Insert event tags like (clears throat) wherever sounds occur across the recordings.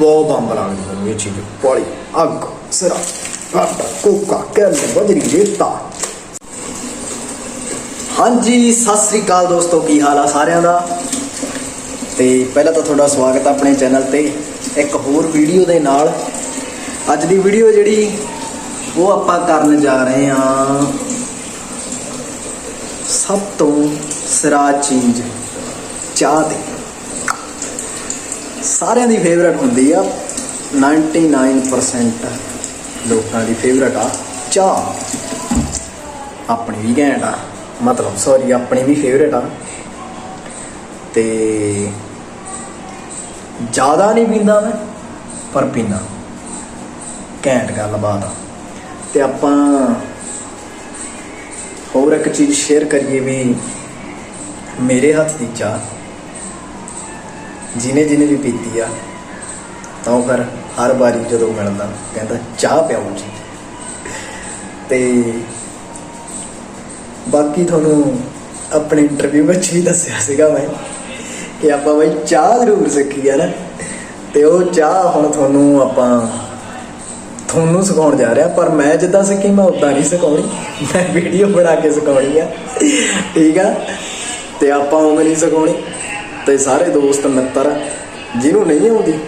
ਬਹੁਤ ਬੰਬ ਲੱਗਦੀ ਮੈਨੂੰ ਇਹ ਚੀਜ਼ ਪੌੜੀ ਅੱਗ ਸਿਰਾ ਬਜਰੀ ਰੇਤਾ ਹਾਂਜੀ ਸਤਿ ਸ੍ਰੀ ਅਕਾਲ ਦੋਸਤੋ ਕੀ ਹਾਲ ਆ ਸਾਰਿਆਂ ਦਾ ਤੇ ਪਹਿਲਾਂ ਤਾਂ ਤੁਹਾਡਾ ਸਵਾਗਤ ਆ ਆਪਣੇ ਚੈਨਲ ਤੇ ਇੱਕ ਹੋਰ ਵੀਡੀਓ ਦੇ ਨਾਲ ਅੱਜ ਦੀ ਵੀਡੀਓ ਜਿਹੜੀ ਉਹ ਆਪਾਂ ਕਰਨ ਜਾ ਰਹੇ ਹਾਂ ਸਭ ਤੋਂ ਸਿਰਾ ਚੀਜ਼ ਚਾਹ ਦੀ ਸਾਰਿਆਂ ਦੀ ਫੇਵਰਟ ਹੁੰਦੀ ਆ। 99% ਲੋਕਾਂ ਦੀ ਫੇਵਰਟ ਆ। ਚਾਹ। ਆਪਣੀ ਵੀ ਘੈਂਟ ਆ। ਮਤਲਬ ਸੌਰੀ ਆਪਣੀ ਵੀ ਫੇਵਰਟ ਆ। ਤੇ ਜ਼ਿਆਦਾ ਨਹੀਂ ਪੀਂਦਾ ਮੈਂ, ਪਰ ਪੀਂਦਾ। ਘੈਂਟ ਗੱਲਬਾਤ ਆ। ਤੇ ਆਪਾਂ ਹੋਰ ਇੱਕ ਚੀਜ਼ ਸ਼ੇਅਰ ਕਰੀਏ ਵੀ ਮੇਰੇ ਹੱਥ ਦੀ ਚਾਹ। ਜਿਹਨੇ ਜਿਹਨੇ ਵੀ ਪੀਤੀ ਆ, ਤਾਂ ਉਹ ਫਿਰ ਹਰ ਵਾਰੀ ਜਦੋਂ ਮਿਲਦਾ, ਕਹਿੰਦਾ ਚਾਹ ਪਿਆਓ ਜੀ। ਤੇ ਬਾਕੀ ਤੁਹਾਨੂੰ ਆਪਣੇ ਇੰਟਰਵਿਊ ਵਿੱਚ ਵੀ ਦੱਸਿਆ ਸੀਗਾ ਮੈਂ, ਕਿ ਆਪਾਂ ਬਈ ਚਾਹ ਜ਼ਰੂਰ ਸਿੱਖੀ ਆ ਨਾ। ਤੇ ਉਹ ਚਾਹ ਹੁਣ ਤੁਹਾਨੂੰ ਆਪਾਂ, ਤੁਹਾਨੂੰ ਸਿਖਾਉਣ ਜਾ ਰਿਹਾ, ਪਰ ਮੈਂ ਜਿੱਦਾਂ ਸਿੱਖੀ, ਮੈਂ ਉਦਾਂ ਨਹੀਂ ਸਿਖਾਉਣੀ। ਮੈਂ ਵੀਡੀਓ ਬਣਾ ਕੇ ਸਿਖਾਉਣੀ ਆ। ਠੀਕ ਆ? ਤੇ ਆਪਾਂ ਉਵੇਂ ਨਹੀਂ ਸਿਖਾਉਣੀ। ਤੇ ਸਾਰੇ ਦੋਸਤ ਮਿੱਤਰ, ਜਿਹਨੂੰ ਨਹੀਂ ਆਉਂਦੀ,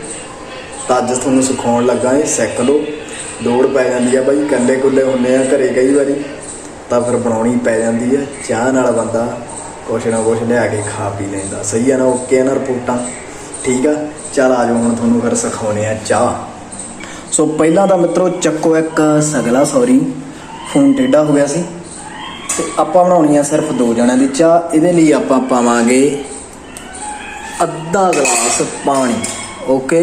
ਤਾਂ ਅੱਜ ਤੁਹਾਨੂੰ ਸਿਖਾਉਣ ਲੱਗਾ ਇਹ ਸਿੱਖ ਲਓ ਲੋੜ ਪੈ ਜਾਂਦੀ ਆ ਬਾਈ ਕੰਡੇ ਕੁੱਲੇ ਹੁੰਨੇ ਆ, ਘਰੇ ਕਈ ਵਾਰੀ। ਤਾਂ ਫਿਰ ਬਣਾਉਣੀ ਪੈ ਜਾਂਦੀ ਆ, ਚਾਹ ਨਾਲ ਬੰਦਾ ਕੁਛ ਨਾ ਕੁਛ ਲਿਆ ਕੇ ਖਾ ਪੀ ਲੈਂਦਾ। ਸਹੀ ਆ ਨਾ, ਓਕੇ ਆ ਨਾ ਰਿਪੋਰਟਾਂ? ਠੀਕ ਆ? ਚਲ ਆ ਜਾਓ ਹੁਣ ਤੁਹਾਨੂੰ ਫਿਰ ਸਿਖਾਉਣੇ ਆ ਚਾਹ। ਸੋ ਪਹਿਲਾਂ ਤਾਂ ਮਿੱਤਰੋ, ਚੱਕੋ ਇੱਕ ਸਗਲਾ ਸੌਰੀ ਫੋਨ ਟੇਢਾ ਹੋ ਗਿਆ ਸੀ। ਤੇ ਆਪਾਂ ਬਣਾਉਣੀ ਆ ਸਿਰਫ ਦੋ ਜਣਿਆਂ ਦੀ ਚਾਹ। ਇਹਦੇ ਲਈ ਆਪਾਂ ਪਾਵਾਂਗੇ ਅੱਧਾ ਗਲਾਸ ਪਾਣੀ ਓਕੇ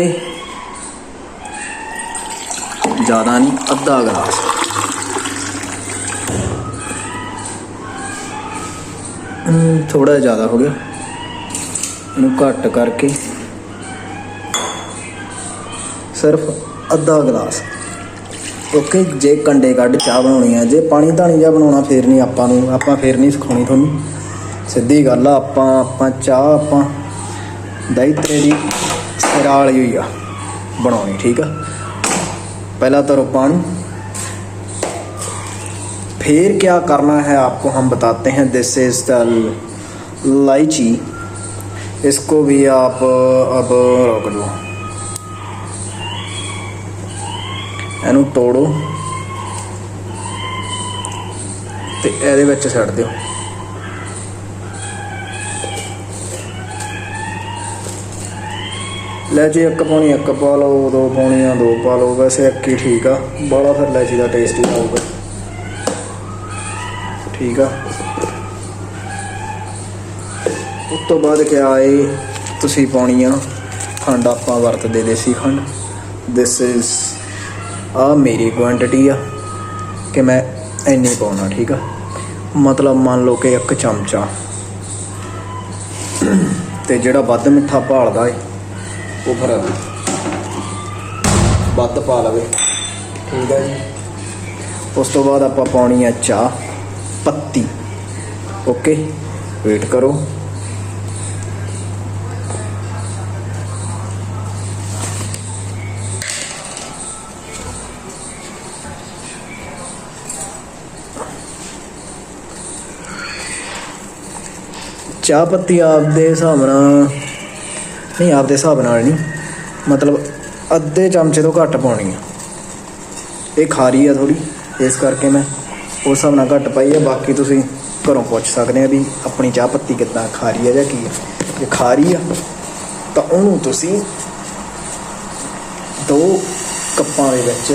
ਜ਼ਿਆਦਾ ਨਹੀਂ, ਅੱਧਾ ਗਲਾਸ। ਥੋੜਾ ਜ਼ਿਆਦਾ ਹੋ ਗਿਆ। ਇਹਨੂੰ ਘੱਟ ਕਰਕੇ ਸਿਰਫ ਅੱਧਾ ਗਲਾਸ। ਓਕੇ ਜੇ ਕੰਡੇ ਕੱਢ ਚਾਹ ਬਣਾਉਣੀ ਹੈ ਜੇ ਪਾਣੀ ਧਾਣੀ ਜਾਂ ਬਣਾਉਣਾ, ਫੇਰ ਨਹੀਂ ਆਪਾਂ ਨੂੰ, ਆਪਾਂ ਫੇਰ ਨਹੀਂ ਸਿਖਾਉਣੀ ਤੁਹਾਨੂੰ। ਸਿੱਧੀ ਗੱਲ ਆ, ਆਪਾਂ ਆਪਾਂ ਚਾਹ, ਆਪਾਂ ਦਹੀਂ ਤਰੇ ਦੀ ਸਿਰਾ ਵਾਲੀ ਹੋਈ ਆ ਬਣਾਉਣੀ ਠੀਕ ਆ पहला तो पानी फिर क्या करना है आपको हम बताते हैं दिस इज द इलायची इसको भी आप अब रोक दो ਇਹਨੂੰ ਤੋੜੋ ਤੇ ਇਹਦੇ ਵਿੱਚ ਛੱਡ ਦਿਓ ਲੈ ਜੀ ਇੱਕ ਪਾਉਣੀ, ਇੱਕ ਪਾ ਲਓ, ਦੋ ਪਾਉਣੀਆਂ, ਦੋ ਪਾ ਲਓ, ਵੈਸੇ ਇੱਕ ਹੀ ਠੀਕ ਆ। ਬੜਾ ਫਿਰ ਲੈ ਦਾ ਟੇਸਟ ਹੀ ਆਊਗਾ। ਠੀਕ ਆ। ਉਸ ਤੋਂ ਬਾਅਦ ਕਿਆ ਏ ਤੁਸੀਂ ਪਾਉਣੀ ਆ ਖੰਡ, ਆਪਾਂ ਵਰਤਦੇ ਦੇਸੀ ਖੰਡ। ਦਿਸ ਇਜ਼ ਆ ਮੇਰੀ ਕੁਆਂਟੀਟੀ ਆ ਕਿ ਮੈਂ ਇੰਨੀ ਪਾਉਣਾ, ਠੀਕ ਆ। ਮਤਲਬ ਮੰਨ ਲਓ ਕਿ ਇੱਕ ਚਮਚਾ। ਤੇ ਜਿਹੜਾ ਵੱਧ ਮਿੱਠਾ ਭਾਲਦਾ ਏ ਉਹ ਫਿਰ ਵੱਧ ਪਾ ਲਵੇ। ਠੀਕ ਹੈ ਜੀ। ਉਸ ਤੋਂ ਬਾਅਦ ਆਪਾਂ ਪਾਉਣੀ ਆ ਚਾਹ, ਪੱਤੀ। ਓਕੇ, ਵੇਟ ਕਰੋ। ਚਾਹ ਪੱਤੀ ਆਪਦੇ ਹਿਸਾਬ ਨਾਲ ਨਹੀਂ, ਆਪਦੇ ਹਿਸਾਬ ਨਾਲ ਨਹੀਂ। ਮਤਲਬ ਅੱਧੇ ਚਮਚੇ ਤੋਂ ਘੱਟ ਪਾਉਣੀ ਆ। ਇਹ ਖਾਰੀ ਆ ਥੋੜੀ ਇਸ ਕਰਕੇ ਮੈਂ ਉਸ ਹਿਸਾਬ ਨਾਲ ਘੱਟ ਪਾਈ ਆ। ਬਾਕੀ ਤੁਸੀਂ ਘਰੋਂ ਪੁੱਛ ਸਕਦੇ ਆ ਵੀ ਆਪਣੀ ਚਾਹ ਪੱਤੀ ਕਿੱਦਾਂ ਖਾਰੀ ਆ ਜਾਂ ਕੀ ਆ। ਜੇ ਖਾਰੀ ਆ, ਤਾਂ ਉਹਨੂੰ ਤੁਸੀਂ ਦੋ ਕੱਪਾਂ ਦੇ ਵਿੱਚ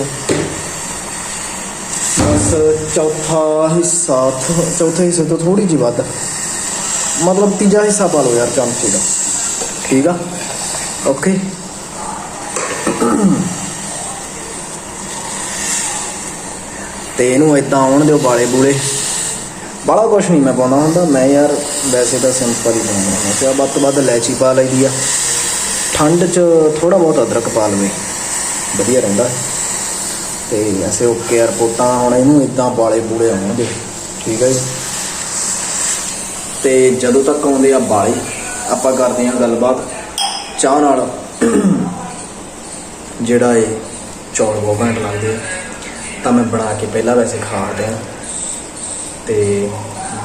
ਬਸ ਚੌਥਾ ਹਿੱਸਾ, ਚੌਥੇ ਹਿੱਸੇ ਤੋਂ ਥੋੜੀ ਜਿਹੀ ਵੱਧ। ਮਤਲਬ ਤੀਜਾ ਹਿੱਸਾ ਪਾ ਲਓ ਯਾਰ ਚਮਚੇ ਦਾ। ਠੀਕ ਆ? ਓਕੇ ਤੇ ਇਹਨੂੰ ਇਦਾਂ ਆਉਣ ਦਿਓ ਬਾਲੇ ਬੂਲੇ ਬਾਲਾ ਕੁਛ ਨਹੀਂ ਮੈਂ ਪਾਉਣਾ ਹੁੰਦਾ। ਮੈਂ ਯਾਰ ਵੈਸੇ ਤਾਂ ਸਿੰਪਲ ਹੀ ਬਣਾਉਂਦਾ ਹਾਂ ਤੇ ਵੱਧ ਤੋਂ ਵੱਧ ਲੈਚੀ ਪਾ ਲਈਦੀ ਆ। ਠੰਡ 'ਚ ਥੋੜਾ ਬਹੁਤ ਅਦਰਕ ਪਾ ਲਵੇ। ਵਧੀਆ ਰਹਿੰਦਾ। ਤੇ ਐਸੇ ਓਕੇ ਰਿਪੋਰਟਾਂ ਹੁਣ ਇਹਨੂੰ ਇਦਾਂ ਬਾਲੇ ਬੂਲੇ ਆਉਣਗੇ। ਠੀਕ ਹੈ ਜੀ? ਤੇ ਜਦੋਂ ਤੱਕ ਆਉਂਦੇ ਆ ਬਾਲੇ ਆਪਾਂ ਕਰਦੇ ਹਾਂ ਗੱਲਬਾਤ। ਚਾਹ ਨਾਲ ਜਿਹੜਾ ਇਹ ਚੌਲ ਬਹੁਤ ਘੈਂਟ ਲੱਗਦੇ ਆ। ਤਾਂ ਮੈਂ ਬਣਾ ਕੇ ਪਹਿਲਾਂ ਵੈਸੇ ਖਾ ਹਟਿਆ। ਤੇ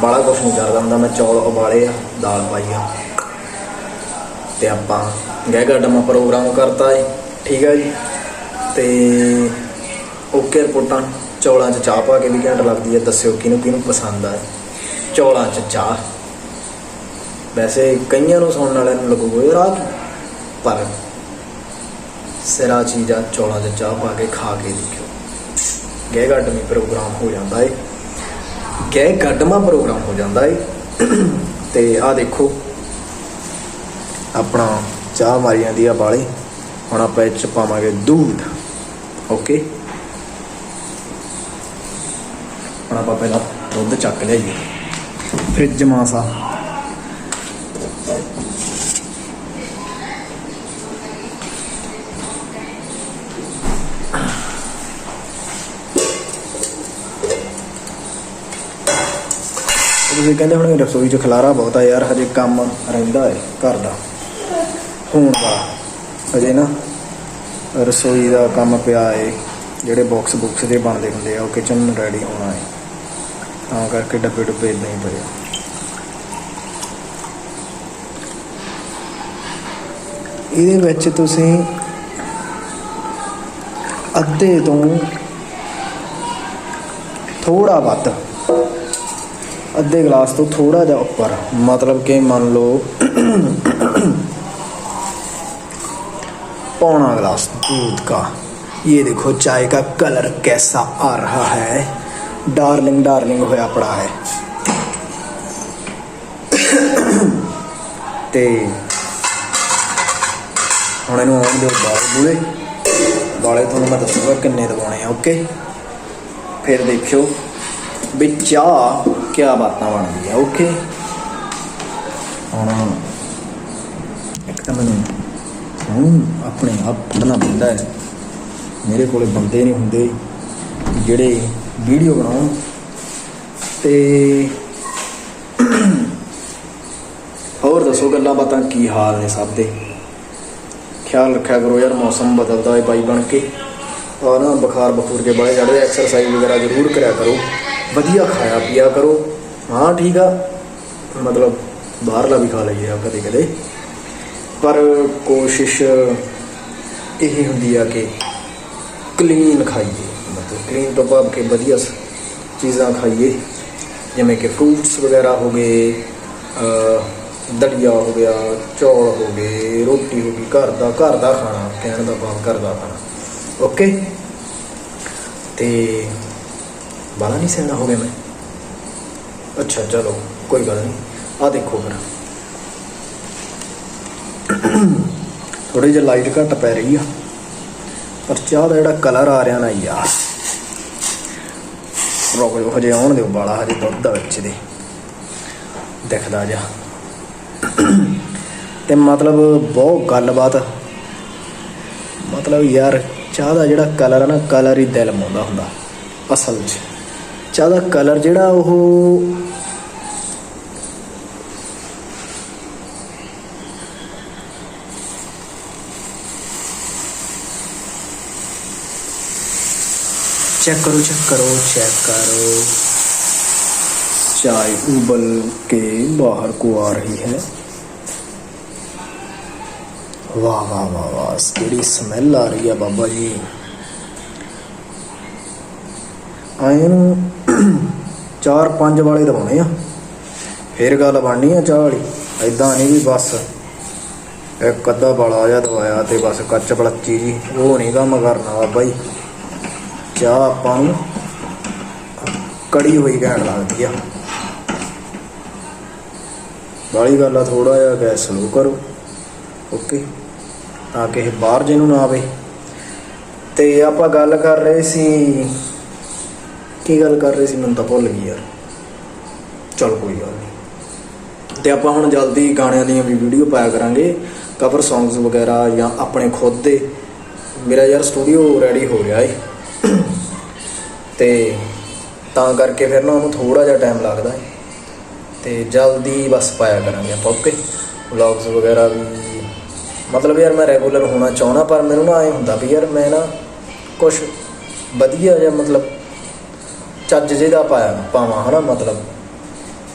ਬਾਲਾ ਕੁਛ ਨਹੀਂ ਕਰਦਾ ਹੁੰਦਾ, ਮੈਂ ਚੌਲ ਉਬਾਲੇ ਆ, ਦਾਲ ਪਾਈ ਆ। ਤੇ ਆਪਾਂ ਗਹਿ ਗੱਡਮਾ ਪ੍ਰੋਗਰਾਮ ਕਰਤਾ ਏ ਠੀਕ ਹੈ ਜੀ? ਤੇ ਓਕੇ ਰਿਪੋਰਟਾਂ, ਚੌਲਾਂ 'ਚ ਚਾਹ ਪਾ ਕੇ ਵੀ ਘੈਂਟ ਲੱਗਦੀ ਹੈ ਦੱਸਿਓ ਕਿਹਨੂੰ ਕਿਹਨੂੰ ਪਸੰਦ ਆ। ਚੌਲਾਂ 'ਚ ਚਾਹ। ਵੈਸੇ ਕਈਆਂ ਨੂੰ ਸੁਣਨ ਵਾਲਿਆਂ ਨੂੰ ਲੱਗੂਗਾ ਯਾਰ ਆਹ ਪਰ ਸਿਰਾ ਚੀਜ਼ ਆ ਚੌਲਾਂ ਚਾਹ ਪਾ ਕੇ ਖਾ ਕੇ ਦੇਖਿਓ। ਗਹਿ ਗੱਡਮੀ ਪ੍ਰੋਗਰਾਮ ਹੋ ਜਾਂਦਾ ਏ। ਗਹਿ ਗੱਡਮਾ ਪ੍ਰੋਗਰਾਮ ਹੋ ਜਾਂਦਾ ਏ। ਤੇ ਆ ਦੇਖੋ, ਆਪਣਾ ਚਾਹ ਮਾਰੀ ਜਾਂਦੀ ਆ ਬਾਲੇ। ਹੁਣ ਆਪਾਂ ਇਹ ਚ ਪਾਵਾਂਗੇ ਦੁੱਧ। ਓਕੇ? ਹੁਣ ਆਪਾਂ ਪਹਿਲਾਂ ਦੁੱਧ ਚੱਕ ਲਿਆਈਏ। ਫ੍ਰਿਜ ਮਾਸਾ। ਤੁਸੀਂ ਕਹਿੰਦੇ ਹੁਣ ਰਸੋਈ 'ਚ ਖਲਾਰਾ ਬਹੁਤਾ ਯਾਰ, ਹਜੇ ਕੰਮ ਰਹਿੰਦਾ ਹੈ ਘਰ ਦਾ ਹੋਣ ਵਾਲਾ ਹਜੇ ਨਾ ਰਸੋਈ ਦਾ ਕੰਮ ਪਿਆ ਏ, ਜਿਹੜੇ ਬਾਕਸ ਬੁਕਸ ਦੇ ਬਣਦੇ ਹੁੰਦੇ ਆ, ਉਹ ਕਿਚਨ ਰੈਡੀ ਹੋਣਾ ਏ ਤਾਂ ਕਰਕੇ ਡੱਬੇ ਡੁੱਬੇ ਇਦਾਂ ਹੀ ਪਏ ਆ। ਇਹਦੇ ਵਿੱਚ ਤੁਸੀਂ ਅੱਧੇ ਤੋਂ ਥੋੜਾ ਵੱਧ ਅੱਧੇ ਗਲਾਸ ਤੋਂ ਥੋੜਾ ਜਿਹਾ ਉੱਪਰ मतलब कि मान लो पौना गिलास दूध का ये देखो चाय का कलर कैसा आ रहा है डार्लिंग डार्लिंग होया पड़ा है ਤੇ ਹੁਣ ਇਹਨੂੰ ਆਉਣ ਦਿਓ ਬਾਲ ਬੂਲੇ ਬਾਲੇ ਤੁਹਾਨੂੰ ਮੈਂ ਦੱਸੂਗਾ ਕਿੰਨੇ ਦਵਾਉਣੇ ਆ ਓਕੇ ਫਿਰ ਦੇਖਿਓ ਵੀ ਚਾਹ ਕਿਆ ਬਾਤਾਂ ਬਣਦੀ ਆ ਓਕੇ। ਹੁਣ ਇੱਕ ਤਾਂ ਮੈਨੂੰ ਹੁਣ ਆਪਣੇ ਆਪ ਪੜਨਾ ਪੈਂਦਾ ਹੈ। ਮੇਰੇ ਕੋਲੇ ਬੰਦੇ ਨਹੀਂ ਹੁੰਦੇ ਜਿਹੜੇ ਵੀਡੀਓ ਬਣਾਉਣ। ਤੇ ਹੋਰ ਦੱਸੋ ਗੱਲਾਂ ਬਾਤਾਂ ਕੀ ਹਾਲ ਨੇ ਸਭ ਦੇ? ਖਿਆਲ ਰੱਖਿਆ ਕਰੋ ਯਾਰ, ਮੌਸਮ ਬਦਲਦਾ ਹੈ ਬਾਈ ਬਣ ਕੇ। ਔਰ ਨਾ ਬੁਖਾਰ ਬਖੂਰ ਕੇ ਬੜੇ ਚੜ੍ਹਦੇ ਐਕਸਰਸਾਈਜ਼ ਵਗੈਰਾ ਜ਼ਰੂਰ ਕਰਿਆ ਕਰੋ। ਵਧੀਆ ਖਾਇਆ, ਪੀਆ ਕਰੋ। ਹਾਂ, ਠੀਕ ਆ। ਮਤਲਬ ਬਾਹਰਲਾ ਵੀ ਖਾ ਲਈਏ ਆ ਕਦੇ ਕਦੇ। ਪਰ ਕੋਸ਼ਿਸ਼ ਇਹ ਹੁੰਦੀ ਆ ਕਿ ਕਲੀਨ ਖਾਈਏ। ਮਤਲਬ ਕਲੀਨ ਤੋਂ ਭਾਵ ਕਿ ਵਧੀਆ ਚੀਜ਼ਾਂ ਖਾਈਏ। ਜਿਵੇਂ ਕਿ ਫਰੂਟਸ ਵਗੈਰਾ ਹੋ ਗਏ ਦਲੀਆ ਹੋ ਗਿਆ, ਚੌਲ ਹੋ ਗਏ, ਰੋਟੀ ਹੋ ਗਈ, ਘਰ ਦਾ ਘਰ ਦਾ ਖਾਣਾ, ਕਹਿਣ ਦਾ ਭਾਵ ਘਰ ਦਾ ਖਾਣਾ। ਓਕੇ ਤੇ ਬਾਲਾ ਨਹੀਂ ਸਿਆਣਾ ਹੋ ਗਿਆ ਮੈਂ? ਅੱਛਾ, ਚਲੋ, ਕੋਈ ਗੱਲ ਨਹੀਂ। ਆ ਦੇਖੋ ਫਿਰ। ਥੋੜੀ ਜਿਹੀ ਲਾਈਟ ਘੱਟ ਪੈ ਰਹੀ ਆ। ਪਰ ਚਾਹ ਦਾ ਜਿਹੜਾ ਕਲਰ ਆ ਰਿਹਾ ਨਾ ਯਾਰ। ਰੁਕ ਜਾਓ, ਹਜੇ ਆਉਣ ਦਿਓ ਬਾਲਾ, ਹਜੇ ਦੁੱਧ ਦਾ ਵਿੱਚ ਦੇ ਦਿਖਦਾ ਜਾ। ਤੇ ਮਤਲਬ ਬਹੁਤ ਗੱਲਬਾਤ। ਮਤਲਬ ਯਾਰ, ਚਾਹ ਦਾ ਜਿਹੜਾ ਕਲਰ ਆ ਨਾ ਕਲਰ ਹੀ ਦਿਲ ਮੋਂਦਾ ਹੁੰਦਾ। ਅਸਲ 'ਚ। चाह कलर ਕਲਰ वह चेक करो चेक करो चेक करो। चाय उबल के बाहर को आ रही है। वाह वाह वाह वाह स्मेल आ रही है बाबा जी। आए 4 5 ਵਾਲੇ ਦਵਾਉਣੇ ਆ। ਫੇਰ ਗੱਲ ਬਣਨੀ ਆ ਚਾਹ ਵਾਲੀ। ਐਦਾਂ ਨਹੀਂ ਵੀ ਬਸ ਇੱਕ ਅੱਧਾ ਵਾਲਾ ਜਾਂ ਦਵਾਇਆ ਤੇ ਬਸ ਕੱਚ ਬਲੱਚੀ ਜੀ। ਉਹ ਨਹੀਂ ਕੰਮ ਕਰਨਾ ਬਾਬਾ ਜੀ। ਚਾਹ ਆਪਾਂ ਨੂੰ ਕੜੀ ਹੋਈ ਕਹਿਣ ਲੱਗਦੀ ਆ। ਬਾਲੀ ਗੱਲ ਆ ਥੋੜਾ ਜਿਹਾ ਗੈਸ ਸਲੋ ਕਰੋ। ਓਕੇ। ਤਾਂ ਕਿ ਇਹ ਬਾਹਰ ਜਿਹਨੂੰ ਨਾ ਆਵੇ। ਤੇ ਆਪਾਂ ਗੱਲ ਕਰ ਰਹੇ ਸੀ ਕੀ ਗੱਲ ਕਰ ਰਹੇ ਸੀ, ਮੈਨੂੰ ਤਾਂ ਭੁੱਲ ਗਈ ਯਾਰ। ਚਲ ਕੋਈ ਗੱਲ ਨਹੀਂ। ਤੇ ਆਪਾਂ ਹੁਣ ਜਲਦੀ ਗਾਣਿਆਂ ਦੀਆਂ ਵੀ ਵੀਡੀਓ ਪਾਇਆ ਕਰਾਂਗੇ ਕਵਰ ਸੌਂਗਸ ਵਗੈਰਾ ਜਾਂ ਆਪਣੇ ਖੁਦ ਦੇ। ਮੇਰਾ ਯਾਰ ਸਟੂਡੀਓ ਰੈਡੀ ਹੋ ਗਿਆ ਏ। ਤੇ ਤਾਂ ਕਰਕੇ ਫਿਰ ਨਾ ਉਹਨੂੰ ਥੋੜਾ ਜਿਹਾ ਟਾਈਮ ਲੱਗਦਾ ਏ। ਤੇ ਜਲਦੀ ਬਸ ਪਾਇਆ ਕਰਾਂਗੇ ਆਪਾਂ ਓਕੇ ਵਲੌਗਸ ਵਗੈਰਾ ਵੀ। ਮਤਲਬ ਯਾਰ ਮੈਂ ਰੈਗੂਲਰ ਹੋਣਾ ਚਾਹੁੰਦਾ, ਪਰ ਮੈਨੂੰ ਨਾ ਐ ਹੁੰਦਾ ਵੀ ਯਾਰ ਮੈਂ ਨਾ ਕੁਝ ਵਧੀਆ ਜਿਹਾ ਮਤਲਬ ਚੱਜ ਜਿਹਦਾ ਪਾਇਆ ਪਾਵਾਂ, ਹਨਾ ਮਤਲਬ।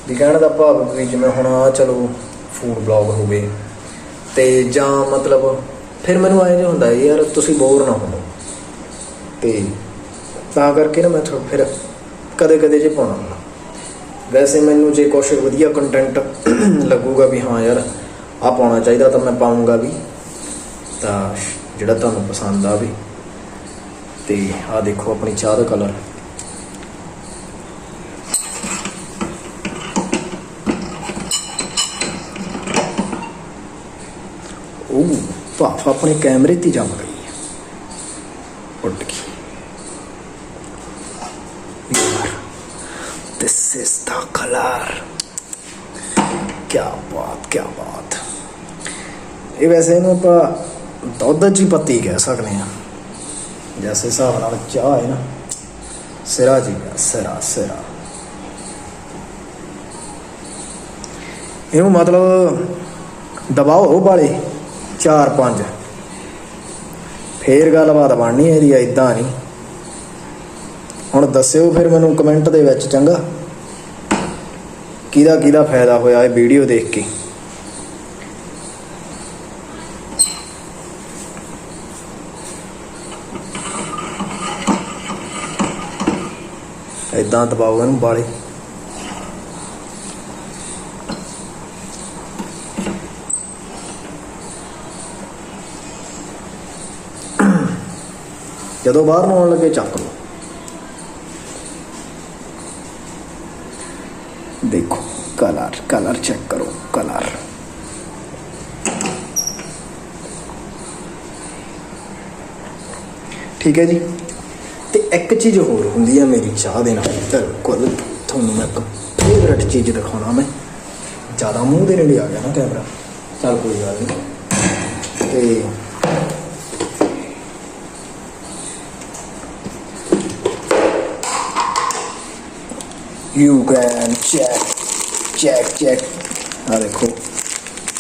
ਵੀ ਕਹਿਣ ਦਾ ਭਾਵ ਵੀ ਜਿਵੇਂ ਹੁਣ ਆ ਚਲੋ ਫੂਡ ਬਲੌਗ ਹੋ ਗਏ ਤੇ ਜਾਂ ਮਤਲਬ ਫਿਰ ਮੈਨੂੰ ਐਂ ਜਿਹਾ ਹੁੰਦਾ ਯਾਰ ਤੁਸੀਂ ਬੋਰ ਨਾ ਹੋਵੋ। ਤੇ ਤਾਂ ਕਰਕੇ ਨਾ ਮੈਂ ਥੋੜਾ ਫਿਰ ਕਦੇ ਕਦੇ ਜੇ ਪਾਉਣਾ ਹੁੰਦਾ। ਵੈਸੇ ਮੈਨੂੰ ਜੇ ਕੁਛ ਵਧੀਆ ਕੰਟੈਂਟ (clears throat) ਲੱਗੂਗਾ ਵੀ ਹਾਂ ਯਾਰ ਆ ਪਾਉਣਾ ਚਾਹੀਦਾ ਤਾਂ ਮੈਂ ਪਾਉਂਗਾ ਵੀ, ਤਾਂ ਜਿਹੜਾ ਤੁਹਾਨੂੰ ਪਸੰਦ ਆਵੇ। ਤੇ ਆ ਦੇਖੋ ਆਪਣੀ ਚਾਹ ਦਾ ਕਲਰ ਉਹ ਭਾਫ ਆਪਣੇ ਕੈਮਰੇ ਤੇ ਜਮ ਗਈ ਉੱਟ ਗਈ। ਦਿਸ ਇਜ਼ ਦਾ ਕਲਰ ਕੀ ਬਾਤ ਕੀ ਬਾਤ। ਇਹ ਵੈਸੇ ਇਹਨੂੰ ਆਪਾਂ ਦੁੱਧ ਦੀ ਪੱਤੀ ਕਹਿ ਸਕਦੇ ਆ ਜੈਸੇ ਹਿਸਾਬ ਨਾਲ ਚਾਹ ਹੈ ਨਾ। ਸਿਰਾ ਜੀ, ਸਿਰਾ ਸਿਰਾ। ਇਹਨੂੰ ਮਤਲਬ ਦਬਾਓ ਵਾਲੇ 4 5 ਫੇਰ ਗੱਲਬਾਤ ਬਣਨੀ ਇਹਦੀ ਇਦਾਂ ਨਹੀਂ। ਹੁਣ ਦੱਸਿਓ ਫਿਰ ਮੈਨੂੰ ਕਮੈਂਟ ਦੇ ਵਿੱਚ, ਚੰਗਾ? ਕਿਹਦਾ ਕਿਹਦਾ ਫਾਇਦਾ ਹੋਇਆ ਇਹ ਵੀਡੀਓ ਦੇਖ ਕੇ? ਇਦਾਂ ਦਬਾਓ ਇਹਨੂੰ ਬਾਲੇ ਜਦੋਂ ਬਾਹਰ ਨੂੰ ਆਉਣ ਲੱਗੇ ਚੱਕ ਲਓ। ਦੇਖੋ ਕਲਰ ਕਲਰ ਚੈੱਕ ਕਰੋ ਕਲਰ ਠੀਕ ਹੈ ਜੀ? ਤੇ ਇੱਕ ਚੀਜ਼ ਹੋਰ ਹੁੰਦੀ ਹੈ ਮੇਰੀ ਚਾਹ ਦੇ ਨਾਲ। ਬਿਲਕੁਲ ਤੁਹਾਨੂੰ ਮੈਂ ਇੱਕ ਫੇਵਰਟ ਚੀਜ਼ ਦਿਖਾਉਣਾ ਮੈਂ। ਜ਼ਿਆਦਾ ਮੂੰਹ ਦੇ ਨੇੜੇ ਆ ਗਿਆ ਨਾ ਕੈਮਰਾ। ਚੱਲ ਕੋਈ ਗੱਲ ਨਹੀਂ ਤੇ you can check check check. ਆ ਦੇਖੋ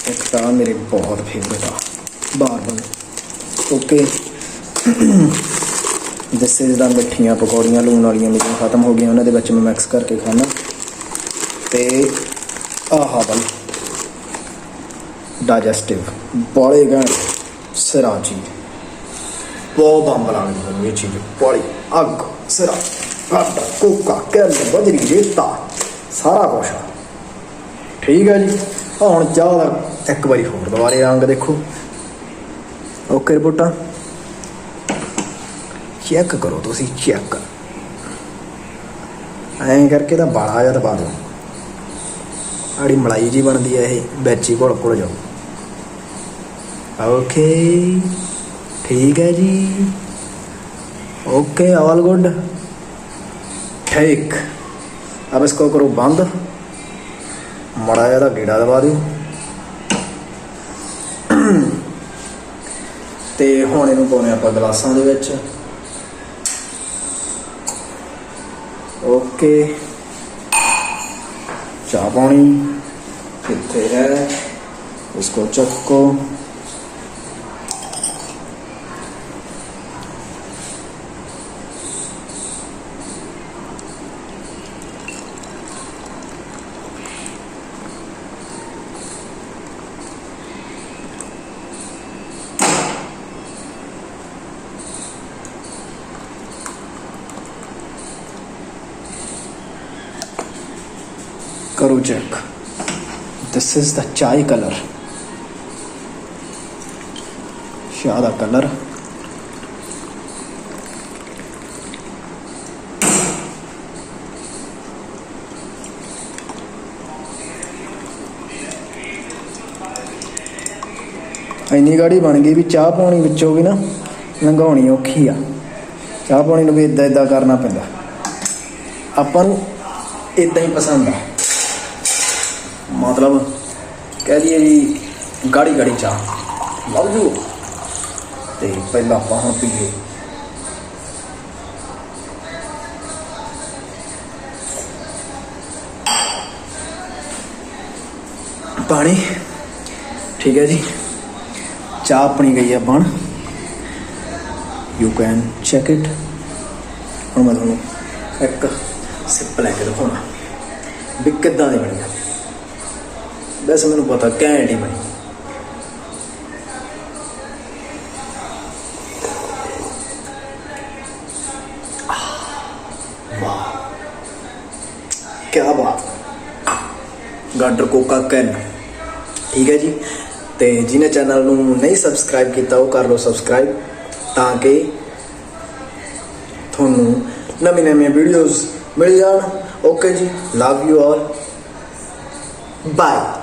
ਇੱਕ ਤਾਂ ਮੇਰੇ ਬਹੁਤ ਫੇਵਰਟ ਆ ਬਾਰਬਨ ਓਕੇ ਦਿਸ ਇਜ਼ ਮਿੱਠੀਆਂ ਪਕੌੜੀਆਂ ਲੂਣ ਵਾਲੀਆਂ ਮੇਰੀਆਂ ਖਤਮ ਹੋ ਗਈਆਂ ਉਹਨਾਂ ਦੇ ਵਿੱਚ ਮੈਂ ਮਿਕਸ ਕਰਕੇ ਖਾਣਾ ਤੇ ਆਹਾ ਬਲ ਡਾਈਜੈਸਟਿਵ ਬੜੇ ਗਾਣ ਸਿਰਾ ਚੀਜ਼ ਬਹੁਤ ਬੰਬ ਲੱਗਦੀ ਮੈਨੂੰ ਇਹ ਚੀਜ਼ ਬੜੀ ਅੱਗ ਸਿਰਾ ਆਟਾ ਕੋਕਾ ਕੈਲ ਬਦਰੀ ਰੇਤਾ ਸਾਰਾ ਕੁਛ ਠੀਕ ਹੈ ਜੀ। ਹੁਣ ਚਾਹ ਦਾ ਇੱਕ ਵਾਰੀ ਹੋਰ ਦੁਬਾਰੇ ਰੰਗ ਦੇਖੋ। ਓਕੇ ਰਿਪੋਰਟਾਂ। ਚੈੱਕ ਕਰੋ ਤੁਸੀਂ, ਚੈੱਕ। ਐਂ ਕਰਕੇ ਤਾਂ ਬਾਲਾ ਜਿਹਾ ਦਬਾ ਦਿਓ। ਆੜੀ ਮਲਾਈ ਜੀ ਬਣਦੀ ਹੈ ਇਹ ਵਿੱਚ ਹੀ ਘੁਲ ਘੁਲ ਜਾਓ। ਓਕੇ, ਠੀਕ ਹੈ ਜੀ। Okay, all good. शेख अब इसको करो बंद मड़ा जहा गेड़ा दबा दो ਤੇ ਹੁਣ ਇਹਨੂੰ ਪਾਉਨੇ ਆਪਾਂ ਗਲਾਸਾਂ ਦੇ ਵਿੱਚ। ਓਕੇ। ਚਾਹ ਪਾਣੀ ਕਿੱਥੇ ਹੈ। इसको चक्को project. This is the chai color. Shada color. ਇੰਨੀ ਗਾੜੀ ਬਣ ਗਈ ਵੀ ਚਾਹ ਪਾਣੀ ਵਿੱਚੋਂ ਵੀ ਨਾ ਲੰਘਾਉਣੀ ਔਖੀ ਆ। ਚਾਹ ਪਾਣੀ ਨੂੰ ਵੀ ਇਦਾਂ ਇਦਾਂ ਕਰਨਾ ਪੈਂਦਾ। ਆਪਾਂ ਨੂੰ ਇਦਾਂ ਹੀ ਪਸੰਦ ਆ। ਮਤਲਬ ਕਹਿ ਲਈਏ ਜੀ, ਗਾੜੀ ਗਾੜੀ ਚਾਹ। ਲਓ ਜੂ। ਤੇ ਪਹਿਲਾਂ ਆਪਾਂ ਹੁਣ ਪੀਏ। ਪਾਣੀ। ਠੀਕ ਹੈ ਜੀ। ਚਾਹ ਆਪਣੀ ਗਈ ਹੈ ਬਣ। ਯੂ ਕੈਨ ਚੈੱਕ ਇਟ ਹੁਣ ਮੈਂ ਤੁਹਾਨੂੰ ਇੱਕ ਸਿਪ ਲੈ ਕੇ ਦਿਖਾਉਣਾ। ਵੀ ਕਿੱਦਾਂ ਦੀ ਬਣੀ ਆ। ਵੈਸੇ ਮੈਨੂੰ ਪਤਾ, ਘੈਂਟ ਹੀ ਬਣੀ। ਵਾਹ। ਕੀ ਬਾਤ। ਗਾਡਰ ਕੋਕਾ ਕੈਨ। ਠੀਕ ਹੈ ਜੀ। ਤੇ ਜਿਹਨੇ ਚੈਨਲ ਨੂੰ ਨਹੀਂ ਸਬਸਕ੍ਰਾਈਬ ਕੀਤਾ, ਉਹ ਕਰ ਲਓ ਸਬਸਕ੍ਰਾਈਬ ਤਾਂ ਕਿ ਤੁਹਾਨੂੰ ਨਵੀਂ ਨਵੀਆਂ ਵੀਡੀਓਜ਼ ਮਿਲ ਜਾਣ। ਓਕੇ ਜੀ। Love you all bye